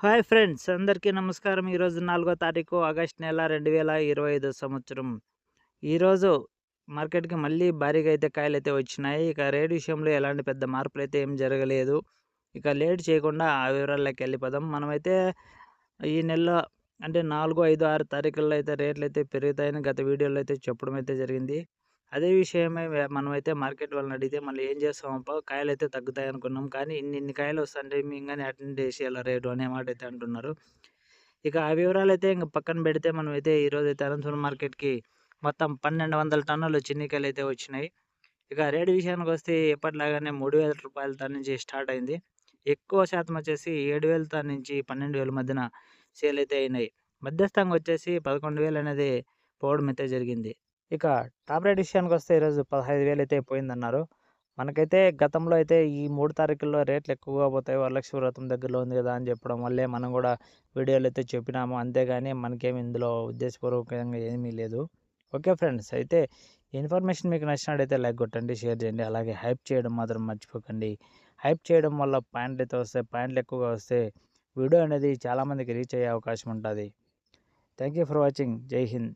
Hi friends! అందరికీ నమస్కారం. ఈరోజు నాలుగో తారీఖు ఆగస్ట్ నెల రెండు వేల ఇరవై ఐదు సంవత్సరం. ఈరోజు మార్కెట్కి మళ్ళీ భారీగా అయితే కాయలు అయితే వచ్చినాయి. ఇక రేట్ విషయంలో ఎలాంటి పెద్ద మార్పులు అయితే ఏం జరగలేదు. ఇక లేట్ చేయకుండా ఆ వివరాల్లోకి వెళ్ళిపోదాం. మనమైతే ఈ నెలలో అంటే నాలుగు ఐదు ఆరు తారీఖుల్లో అయితే రేట్లు అయితే పెరుగుతాయని గత వీడియోలో అయితే చెప్పడం అయితే జరిగింది. అదే విషయమే మనమైతే మార్కెట్ వాళ్ళని అడిగితే మళ్ళీ ఏం చేస్తామప్ప కాయలు అయితే తగ్గుతాయి అనుకున్నాం. కానీ ఇన్ని ఇన్ని కాయలు వస్తుంటే మేము కానీ అటెండ్ చేసి రేటు అనే మాట అయితే అంటున్నారు. ఇక ఆ వివరాలు అయితే ఇంకా పక్కన పెడితే మనం అయితే ఈరోజు అయితే అనంతపురం మార్కెట్కి మొత్తం పన్నెండు వందల టన్నులు చిన్నికాయలు అయితే వచ్చినాయి. ఇక రేటు విషయానికి వస్తే ఎప్పటిలాగానే మూడు వేల రూపాయల తా నుంచి స్టార్ట్ అయింది. ఎక్కువ శాతం వచ్చేసి ఏడు వేల తా నుంచి పన్నెండు వేల మధ్యన సేల్ అయితే అయినాయి. మధ్యస్థంగా వచ్చేసి పదకొండు వేలు అనేది పోవడం అయితే జరిగింది. ఇక టాప్ రేట్ విషయానికి వస్తే ఈరోజు పదహైదు వేలు అయితే పోయిందన్నారు. మనకైతే గతంలో అయితే ఈ మూడు తారీఖుల్లో రేట్లు ఎక్కువగా పోతాయి. వరలక్ష్మి వ్రతం దగ్గరలో ఉంది కదా అని చెప్పడం వల్లే మనం కూడా వీడియోలు అయితే చెప్పినాము. అంతేగాని మనకేమి ఇందులో ఉద్దేశపూర్వకంగా ఏమీ లేదు. ఓకే ఫ్రెండ్స్ అయితే ఇన్ఫర్మేషన్ మీకు నచ్చినట్టయితే లైక్ కొట్టండి షేర్ చేయండి. అలాగే హైప్ చేయడం మాత్రం మర్చిపోకండి. హైప్ చేయడం వల్ల పాయింట్లు అయితే వస్తే పాయింట్లు ఎక్కువగా వస్తే వీడియో అనేది చాలామందికి రీచ్ అయ్యే అవకాశం ఉంటుంది. Thank you for watching. Jai Hind.